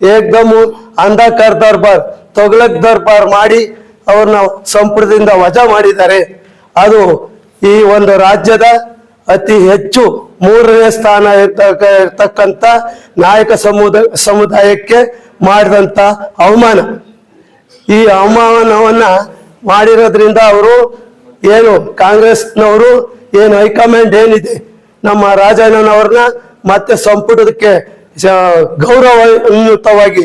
ಏಕ್ದಮ್ ಅಂಧಕಾರ್ ದರ್ಬಾರ್ ತೊಗಲಕ್ ದರ್ಬಾರ್ ಮಾಡಿ ಅವ್ರನ್ನ ಸಂಪುಟದಿಂದ ವಜಾ ಮಾಡಿದ್ದಾರೆ. ಅದು ಈ ಒಂದು ರಾಜ್ಯದ ಅತಿ ಹೆಚ್ಚು ಮೂರನೇ ಸ್ಥಾನ ಇರ್ತಕ್ಕ ಇರ್ತಕ್ಕಂಥ ನಾಯಕ ಸಮುದಾಯ ಸಮುದಾಯಕ್ಕೆ ಮಾಡಿದಂತ ಅವಮಾನ. ಈ ಅವಮಾನವನ್ನ ಮಾಡಿರೋದ್ರಿಂದ ಅವರು ಏನು ಕಾಂಗ್ರೆಸ್ನವರು ಏನು ಹೈಕಮಾಂಡ್ ಏನಿದೆ, ನಮ್ಮ ರಾಜಣ್ಣನವ್ರನ್ನ ಮತ್ತೆ ಸಂಪುಟಕ್ಕೆ ಗೌರವಯುತವಾಗಿ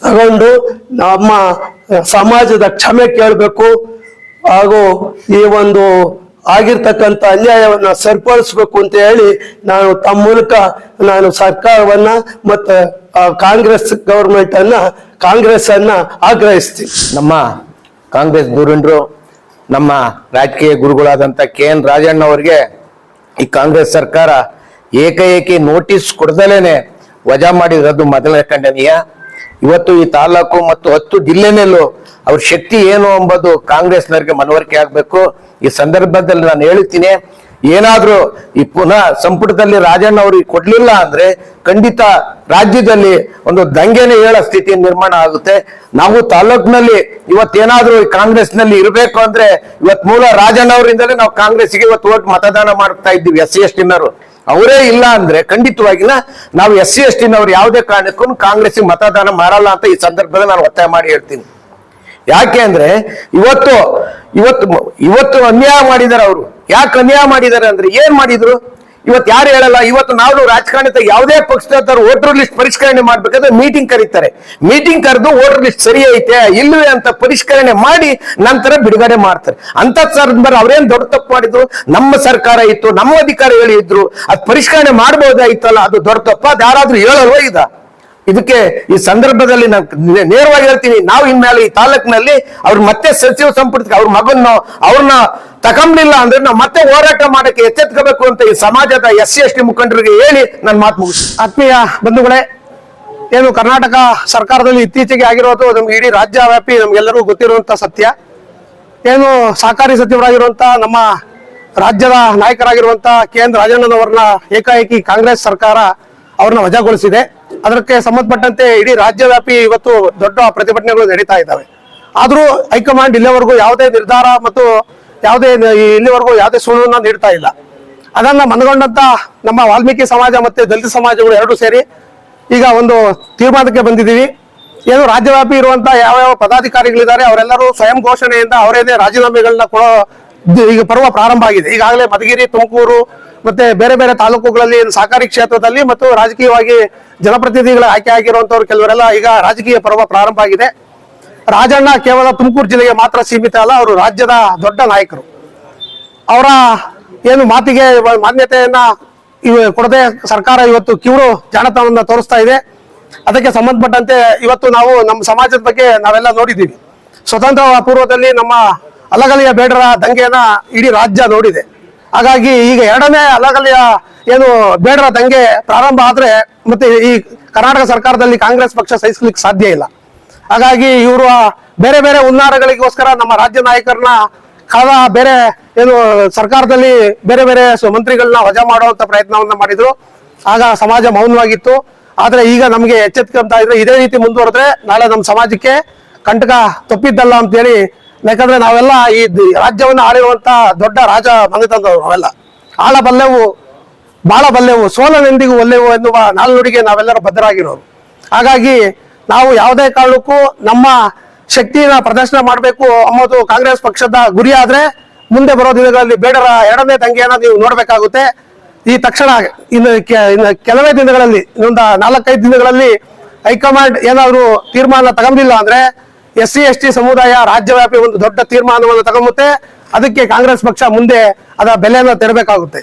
ತಗೊಂಡು ನಮ್ಮ ಸಮಾಜದ ಕ್ಷಮೆ ಕೇಳಬೇಕು ಹಾಗೂ ಈ ಒಂದು ಆಗಿರ್ತಕ್ಕಂಥ ಅನ್ಯಾಯವನ್ನು ಸರಿಪಡಿಸ್ಬೇಕು ಅಂತ ಹೇಳಿ ನಾನು ತಮ್ಮ ಮೂಲಕ ನಾನು ಸರ್ಕಾರವನ್ನ ಮತ್ತೆ ಕಾಂಗ್ರೆಸ್ ಗವರ್ಮೆಂಟ್ ಅನ್ನ ಕಾಂಗ್ರೆಸ್ ಅನ್ನ ಆಗ್ರಹಿಸ್ತೀನಿ. ನಮ್ಮ ಕಾಂಗ್ರೆಸ್ ಧುರೀಣರು ನಮ್ಮ ರಾಜಕೀಯ ಗುರುಗಳಾದಂಥ ಕೆ ಎನ್ ರಾಜಣ್ಣ ಅವರಿಗೆ ಈ ಕಾಂಗ್ರೆಸ್ ಸರ್ಕಾರ ಏಕಏಕಿ ನೋಟಿಸ್ ಕೊಡ್ದಲೇನೆ ವಜಾ ಮಾಡಿರೋದು ಮೊದಲನೇ ಖಂಡನೀಯ. ಇವತ್ತು ಈ ತಾಲೂಕು ಮತ್ತು ಹತ್ತು ಜಿಲ್ಲೆನಲ್ಲೂ ಅವ್ರ ಶಕ್ತಿ ಏನು ಎಂಬುದು ಕಾಂಗ್ರೆಸ್ನವರಿಗೆ ಮನವರಿಕೆ ಆಗಬೇಕು. ಈ ಸಂದರ್ಭದಲ್ಲಿ ನಾನು ಹೇಳ್ತೀನಿ ಏನಾದ್ರೂ ಈ ಪುನಃ ಸಂಪುಟದಲ್ಲಿ ರಾಜಣ್ಣ ಅವ್ರಿಗೆ ಕೊಡ್ಲಿಲ್ಲ ಅಂದ್ರೆ ಖಂಡಿತ ರಾಜ್ಯದಲ್ಲಿ ಒಂದು ದಂಗೆನೆ ಹೇಳೋ ಸ್ಥಿತಿ ನಿರ್ಮಾಣ ಆಗುತ್ತೆ. ನಾವು ತಾಲೂಕಿನಲ್ಲಿ ಇವತ್ತೇನಾದ್ರೂ ಕಾಂಗ್ರೆಸ್ನಲ್ಲಿ ಇರಬೇಕು ಅಂದ್ರೆ ಇವತ್ ಮೂಲ ರಾಜಣ್ಣ ಅವರಿಂದಲೇ ನಾವು ಕಾಂಗ್ರೆಸ್ಗೆ ಇವತ್ತು ಓಟ್ ಮತದಾನ ಮಾಡ್ತಾ ಇದ್ದೀವಿ ಎಸ್ ಸಿ ಎಸ್ ಟಿನವರು. ಅವರೇ ಇಲ್ಲ ಅಂದ್ರೆ ಖಂಡಿತವಾಗಿಲ್ಲ ನಾವು ಎಸ್ ಸಿ ಎಸ್ ಟಿನವ್ರು ಯಾವುದೇ ಕಾರಣಕ್ಕೂ ಕಾಂಗ್ರೆಸ್ಗೆ ಮತದಾನ ಮಾಡಲ್ಲ ಅಂತ ಈ ಸಂದರ್ಭದಲ್ಲಿ ನಾನು ಒತ್ತಾಯ ಮಾಡಿ ಹೇಳ್ತೀನಿ. ಯಾಕೆ ಅಂದ್ರೆ ಇವತ್ತು ಇವತ್ತು ಇವತ್ತು ಅನ್ಯಾಯ ಮಾಡಿದ್ದಾರೆ ಅವರು. ಯಾಕೆ ಅನ್ಯಾಯ ಮಾಡಿದ್ದಾರೆ ಅಂದ್ರೆ ಏನ್ ಮಾಡಿದ್ರು? ಇವತ್ತು ಯಾರು ಹೇಳಲ್ಲ, ಇವತ್ತು ನಾವು ರಾಜಕಾರಣದ ಯಾವುದೇ ಪಕ್ಷದ ವೋಟರ್ ಲಿಸ್ಟ್ ಪರಿಷ್ಕರಣೆ ಮಾಡ್ಬೇಕಾದ್ರೆ ಮೀಟಿಂಗ್ ಕರೀತಾರೆ. ಮೀಟಿಂಗ್ ಕರೆದು ವೋಟರ್ ಲಿಸ್ಟ್ ಸರಿ ಐತೆ ಇಲ್ಲವೇ ಅಂತ ಪರಿಷ್ಕರಣೆ ಮಾಡಿ ನಂತರ ಬಿಡುಗಡೆ ಮಾಡ್ತಾರೆ. ಅಂತ ಸಂದರ್ಭ ಅವ್ರೇನ್ ದೊಡ್ಡ ತಪ್ಪು ಮಾಡಿದ್ರು? ನಮ್ಮ ಸರ್ಕಾರ ಇತ್ತು, ನಮ್ಮ ಅಧಿಕಾರಿಗಳು ಇದ್ರು, ಅದ್ ಪರಿಷ್ಕರಣೆ ಮಾಡಬಹುದಾಯ್ತಲ್ಲ ಅದು ದೊಡ್ಡ ತಪ್ಪು, ಅದು ಯಾರಾದ್ರೂ ಹೇಳಲ್ವಾ ಇದ ಇದಕ್ಕೆ ಈ ಸಂದರ್ಭದಲ್ಲಿ ನಾನು ನೇರವಾಗಿ ಹೇಳ್ತೀನಿ, ನಾವು ಇನ್ಮೇಲೆ ಈ ತಾಲೂಕಿನಲ್ಲಿ ಅವ್ರು ಮತ್ತೆ ಸಚಿವ ಸಂಪುಟಕ್ಕೆ ಅವ್ರ ಮಗನ್ನು ಅವ್ರನ್ನ ತಗೊಂಡಿಲ್ಲ ಅಂದ್ರೆ ನಾವು ಮತ್ತೆ ಹೋರಾಟ ಮಾಡಕ್ಕೆ ಎಚ್ಚೆತ್ಕೋಬೇಕು ಅಂತ ಈ ಸಮಾಜದ ಎಸ್ ಸಿ ಎಸ್ ಟಿ ಮುಖಂಡರಿಗೆ ಹೇಳಿ ನನ್ನ ಮಾತು ಮುಗಿಸ್ತೀನಿ. ಆತ್ಮೀಯ ಬಂಧುಗಳೇ, ಏನು ಕರ್ನಾಟಕ ಸರ್ಕಾರದಲ್ಲಿ ಇತ್ತೀಚೆಗೆ ಆಗಿರೋದು ನಮ್ಗೆ ಇಡೀ ರಾಜ್ಯ ವ್ಯಾಪಿ ನಮ್ಗೆಲ್ಲರಿಗೂ ಗೊತ್ತಿರುವಂತ ಸತ್ಯ. ಏನು ಸಹಕಾರಿ ಸಚಿವರಾಗಿರುವಂತ ನಮ್ಮ ರಾಜ್ಯದ ನಾಯಕರಾಗಿರುವಂತ ಕೇಂದ್ರ ಎನ್ ರಾಜಣ್ಣನವರನ್ನ ಏಕಾಏಕಿ ಕಾಂಗ್ರೆಸ್ ಸರ್ಕಾರ ಅವ್ರನ್ನ ವಜಾಗೊಳಿಸಿದೆ. ಅದಕ್ಕೆ ಸಂಬಂಧಪಟ್ಟಂತೆ ಇಡೀ ರಾಜ್ಯವ್ಯಾಪಿ ಇವತ್ತು ದೊಡ್ಡ ಪ್ರತಿಭಟನೆಗಳು ನಡೀತಾ ಇದ್ದಾವೆ. ಆದರೂ ಹೈಕಮಾಂಡ್ ಇಲ್ಲಿವರೆಗೂ ಯಾವುದೇ ನಿರ್ಧಾರ ಮತ್ತು ಯಾವುದೇ ಇಲ್ಲಿವರೆಗೂ ಯಾವುದೇ ಸುಳಿವನ್ನ ನೀಡ್ತಾ ಇಲ್ಲ. ಅದನ್ನ ಮನಗೊಂಡಂತ ನಮ್ಮ ವಾಲ್ಮೀಕಿ ಸಮಾಜ ಮತ್ತೆ ದಲಿತ ಸಮಾಜಗಳು ಎರಡು ಸೇರಿ ಈಗ ಒಂದು ತೀರ್ಮಾನಕ್ಕೆ ಬಂದಿದ್ದೀವಿ. ಏನು ರಾಜ್ಯವ್ಯಾಪಿ ಇರುವಂತ ಯಾವ ಯಾವ ಪದಾಧಿಕಾರಿಗಳಿದ್ದಾರೆ, ಅವರೆಲ್ಲರೂ ಸ್ವಯಂ ಘೋಷಣೆಯಿಂದ ಅವರೇನೇ ರಾಜೀನಾಮೆಗಳನ್ನ ಕೊಡೋ ಈಗ ಪರ್ವ ಪ್ರಾರಂಭ ಆಗಿದೆ. ಈಗಾಗಲೇ ಮಧುಗಿರಿ, ತುಮಕೂರು ಮತ್ತೆ ಬೇರೆ ಬೇರೆ ತಾಲೂಕುಗಳಲ್ಲಿ ಸಹಕಾರಿ ಕ್ಷೇತ್ರದಲ್ಲಿ ಮತ್ತು ರಾಜಕೀಯವಾಗಿ ಜನಪ್ರತಿನಿಧಿಗಳ ಆಯ್ಕೆ ಆಗಿರುವಂತವ್ರು ಕೆಲವರೆಲ್ಲ ಈಗ ರಾಜಕೀಯ ಪರ್ವ ಪ್ರಾರಂಭ ಆಗಿದೆ. ರಾಜಣ್ಣ ಕೇವಲ ತುಮಕೂರು ಜಿಲ್ಲೆಗೆ ಮಾತ್ರ ಸೀಮಿತ ಅಲ್ಲ, ಅವರು ರಾಜ್ಯದ ದೊಡ್ಡ ನಾಯಕರು. ಅವರ ಏನು ಮಾತಿಗೆ ಮಾನ್ಯತೆಯನ್ನ ಕೊಡದೆ ಸರ್ಕಾರ ಇವತ್ತು ಕಿವರು ಜಾಣತನವನ್ನು ತೋರಿಸ್ತಾ ಇದೆ. ಅದಕ್ಕೆ ಸಂಬಂಧಪಟ್ಟಂತೆ ಇವತ್ತು ನಾವು ನಮ್ಮ ಸಮಾಜದ ಬಗ್ಗೆ ನಾವೆಲ್ಲ ನೋಡಿದ್ದೀವಿ. ಸ್ವತಂತ್ರ ಪೂರ್ವದಲ್ಲಿ ನಮ್ಮ ಅಲಗಲಿಯ ಬೇಡರ ದಂಗೆಯನ್ನ ಇಡೀ ರಾಜ್ಯ ನೋಡಿದೆ. ಹಾಗಾಗಿ ಈಗ ಎರಡನೇ ಅಲಗಲಿಯ ಏನು ಬೇಡರ ದಂಗೆ ಪ್ರಾರಂಭ ಆದ್ರೆ ಮತ್ತೆ ಈ ಕರ್ನಾಟಕ ಸರ್ಕಾರದಲ್ಲಿ ಕಾಂಗ್ರೆಸ್ ಪಕ್ಷ ಸಹಿಸ್ಲಿಕ್ಕೆ ಸಾಧ್ಯ ಇಲ್ಲ. ಹಾಗಾಗಿ ಇವರು ಬೇರೆ ಬೇರೆ ಉನ್ನಾರಗಳಿಗೋಸ್ಕರ ನಮ್ಮ ರಾಜ್ಯ ನಾಯಕರನ್ನ ಕಳೆದ ಬೇರೆ ಏನು ಸರ್ಕಾರದಲ್ಲಿ ಬೇರೆ ಬೇರೆ ಮಂತ್ರಿಗಳನ್ನ ವಜಾ ಮಾಡುವಂತ ಪ್ರಯತ್ನವನ್ನ ಮಾಡಿದ್ರು. ಆಗ ಸಮಾಜ ಮೌನವಾಗಿತ್ತು. ಆದ್ರೆ ಈಗ ನಮಗೆ ಎಚ್ಚೆತ್ಕೊಂತ ಇದ್ರೆ ಇದೇ ರೀತಿ ಮುಂದುವರೆದ್ರೆ ನಾಳೆ ನಮ್ಮ ಸಮಾಜಕ್ಕೆ ಕಂಟಕ ತಪ್ಪಿದ್ದಲ್ಲ ಅಂತೇಳಿ. ಯಾಕಂದ್ರೆ ನಾವೆಲ್ಲ ಈ ರಾಜ್ಯವನ್ನು ಆಳಿರುವಂತ ದೊಡ್ಡ ರಾಜ ಮನೆತನದವರು ನಾವೆಲ್ಲ. ಆಳಬಲ್ಲೆವು ಬಾಳ ಬಲ್ಲೆವು, ಸೋಲನೆಂದಿಗೂ ಒಲ್ಲೆವು ಎನ್ನುವ ನಾಲ್ನುಡಿಗೆ ನಾವೆಲ್ಲರೂ ಬದ್ಧರಾಗಿರೋರು. ಹಾಗಾಗಿ ನಾವು ಯಾವುದೇ ಕಾರಣಕ್ಕೂ ನಮ್ಮ ಶಕ್ತಿನ ಪ್ರದರ್ಶನ ಮಾಡಬೇಕು ಅನ್ನೋದು ಕಾಂಗ್ರೆಸ್ ಪಕ್ಷದ ಗುರಿ ಆದ್ರೆ ಮುಂದೆ ಬರೋ ದಿನಗಳಲ್ಲಿ ಬೇಡರ ಎರಡನೇ ತಂಗಿಯನ್ನ ನೀವು ನೋಡಬೇಕಾಗುತ್ತೆ. ಈ ತಕ್ಷಣ ಇನ್ನು ಕೆಲವೇ ದಿನಗಳಲ್ಲಿ, ಇನ್ನೊಂದು ನಾಲ್ಕೈದು ದಿನಗಳಲ್ಲಿ ಹೈಕಮಾಂಡ್ ಏನಾದ್ರು ತೀರ್ಮಾನ ತಗೊಂಡಿಲ್ಲ ಅಂದ್ರೆ ಎಸ್ ಸಿ ಎಸ್ ಟಿ ಸಮುದಾಯ ರಾಜ್ಯವ್ಯಾಪಿ ಒಂದು ದೊಡ್ಡ ತೀರ್ಮಾನವನ್ನು ತಗೊಂಬುತ್ತೆ. ಅದಕ್ಕೆ ಕಾಂಗ್ರೆಸ್ ಪಕ್ಷ ಮುಂದೆ ಅದರ ಬೆಲೆಯನ್ನು ತೆರಬೇಕಾಗುತ್ತೆ.